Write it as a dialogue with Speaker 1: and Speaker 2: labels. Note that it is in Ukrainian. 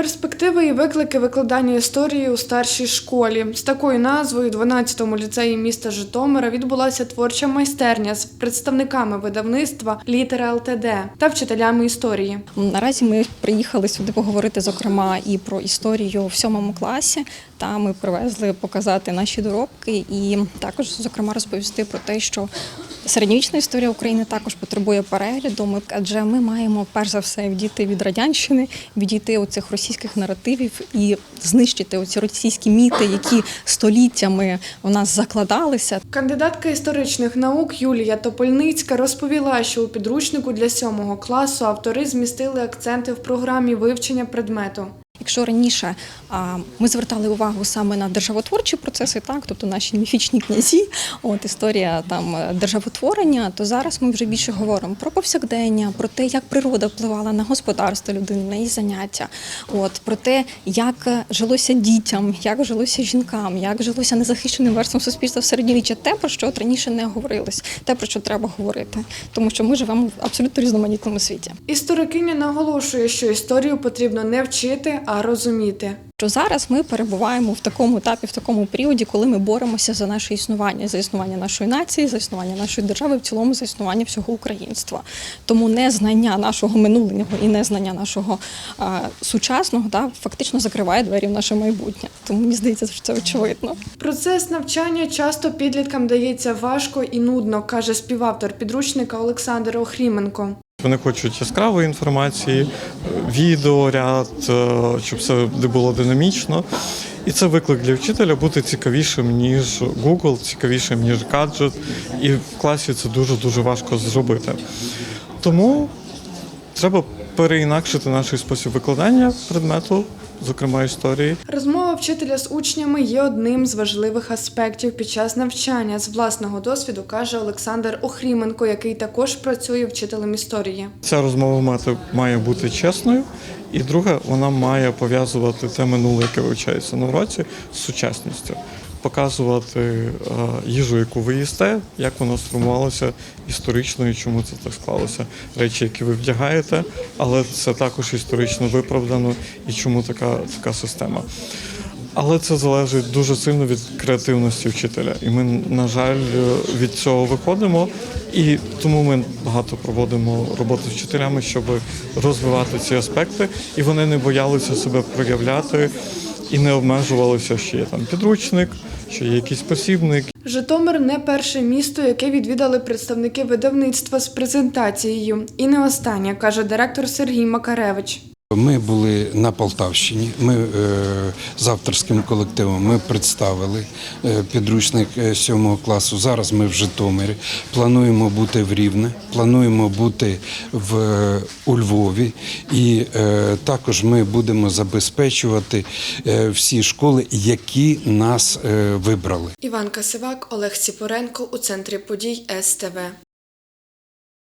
Speaker 1: Перспективи і виклики викладання історії у старшій школі з такою назвою, 12-му ліцеї міста Житомира відбулася творча майстерня з представниками видавництва Літера ЛТД та вчителями історії.
Speaker 2: Наразі ми приїхали сюди поговорити, зокрема, і про історію в сьомому класі. Та ми привезли показати наші доробки і також, зокрема, розповісти про те, що середньовічна історія України також потребує перегляду. Ми адже ми маємо перш за все відійти від радянщини, відійти у цих російських наративів і знищити оці російські міти, які століттями у нас закладалися.
Speaker 1: Кандидатка історичних наук Юлія Топольницька розповіла, що у підручнику для сьомого класу автори змістили акценти в програмі вивчення предмету.
Speaker 2: Якщо раніше ми звертали увагу саме на державотворчі процеси, так тобто наші міфічні князі, от історія там е, державотворення, то зараз ми вже більше говоримо про повсякдення, про те, як природа впливала на господарство людини, на її заняття, от про те, як жилося дітям, як жилося жінкам, як жилося незахищеним верствам суспільства в середньовіччя, те про що от раніше не говорилось, те про що треба говорити, тому що ми живемо в абсолютно різноманітному світі.
Speaker 1: Історикиня наголошує, що історію потрібно не вчити, а розуміти.
Speaker 2: Що зараз ми перебуваємо в такому етапі, в такому періоді, коли ми боремося за наше існування, за існування нашої нації, за існування нашої держави, в цілому за існування всього українства. Тому незнання нашого минулого і незнання нашого а, сучасного да, фактично закриває двері в наше майбутнє. Тому мені здається, що це очевидно.
Speaker 1: Процес навчання часто підліткам дається важко і нудно, каже співавтор підручника Олександр Охріменко.
Speaker 3: Вони хочуть яскравої інформації, відеоряд, ряд, щоб все було динамічно. І це виклик для вчителя бути цікавішим, ніж Google, цікавішим, ніж гаджет. І в класі це дуже-дуже важко зробити. Тому треба переінакшити наш спосіб викладання предмету, зокрема історії.
Speaker 1: Розмова вчителя з учнями є одним з важливих аспектів під час навчання. З власного досвіду каже Олександр Охріменко, який також працює вчителем історії.
Speaker 3: Ця розмова мати має бути чесною, і друге, вона має пов'язувати те минуле, яке вивчається на уроці, з сучасністю. Показувати е, їжу, яку ви їсте, як вона сформувалася історично і чому це так склалося. Речі, які ви вдягаєте, але це також історично виправдано і чому така, така система. Але це залежить дуже сильно від креативності вчителя. І ми, на жаль, від цього виходимо. І тому ми багато проводимо роботи з вчителями, щоб розвивати ці аспекти, і вони не боялися себе проявляти і не обмежувалися, що є там підручник, що є якийсь посібник,
Speaker 1: Житомир не перше місто, яке відвідали представники видавництва з презентацією. І не останнє, каже директор Сергій Макаревич.
Speaker 4: Ми були на Полтавщині. Ми е, з авторським колективом ми представили е, підручник е, сьомого класу. Зараз ми в Житомирі. Плануємо бути в Рівне, плануємо бути в у Львові, і е, також ми будемо забезпечувати е, всі школи, які нас е, вибрали.
Speaker 1: Іван Касивак, Олег Сіпоренко у центрі подій СТВ.